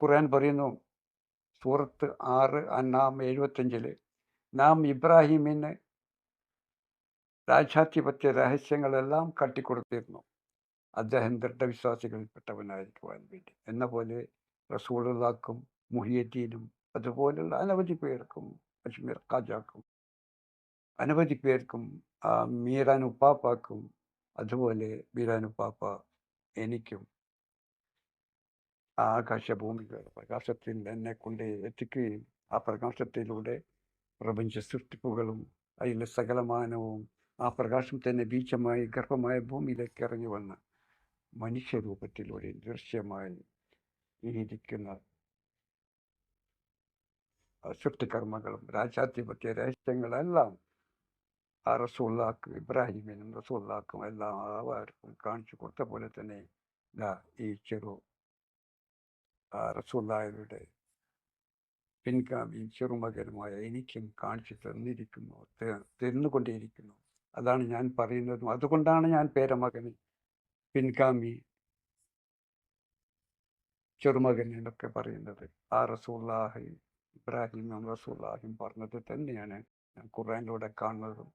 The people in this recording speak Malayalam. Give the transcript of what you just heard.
ഖുർആൻ പറയുന്നു സൂറത്ത് ആറ് അന്നാം എഴുപത്തഞ്ചിൽ നാം ഇബ്രാഹിമിന് രാജാധിപത്യ രഹസ്യങ്ങളെല്ലാം കാട്ടിക്കൊടുത്തിരുന്നു. അദ്ദേഹം ദൃഢവിശ്വാസികളിൽപ്പെട്ടവനായിരിക്കുവാൻ വേണ്ടി. എന്ന പോലെ റസൂലുള്ളാക്കും മുഹിയദ്ദീനും അതുപോലുള്ള അനവധി പേർക്കും അജ്മീർ ഖാജാക്കും അനവധി പേർക്കും മീരാൻ അതുപോലെ മീരാനുപ്പാപ്പ എനിക്കും ആകാശഭൂമികൾ പ്രകാശത്തിൽ എന്നെ കൊണ്ട് എത്തിക്കുകയും ആ പ്രകാശത്തിലൂടെ പ്രപഞ്ച സൃഷ്ടിപ്പുകളും അതിലെ സകലമാനവും ആ പ്രകാശം തന്നെ ബീജമായി ഗർഭമായ ഭൂമിയിലേക്ക് ഇറങ്ങി വന്ന മനുഷ്യരൂപത്തിലൂടെ ദൃശ്യമായി ഇരിക്കുന്ന സൃഷ്ടികർമ്മങ്ങളും രാജാധിപത്യ രഹസ്യങ്ങളെല്ലാം ആ റസൂള്ളാക്കും ഇബ്രാഹിമിനും റസൂള്ളാക്കും എല്ലാവർക്കും കാണിച്ചു കൊടുത്ത പോലെ തന്നെ ഈ ചെറു റസൂള്ളായുടെ പിൻഗാമിയും ചെറുമകനുമായ എനിക്കും കാണിച്ചു തന്നിരിക്കുന്നു തരുന്നുകൊണ്ടേയിരിക്കുന്നു അതാണ് ഞാൻ പറയുന്നതും. അതുകൊണ്ടാണ് ഞാൻ പേരമകന് പിൻഗാമി ചെറുമകൻ എന്നൊക്കെ പറയുന്നത്. ആ റസൂല്ലാഹി ഇബ്രാഹിം റസൂല്ലാഹിം പറഞ്ഞത് തന്നെയാണ്. ഞാൻ ഖുർആനിലൂടെ കാണുന്നതും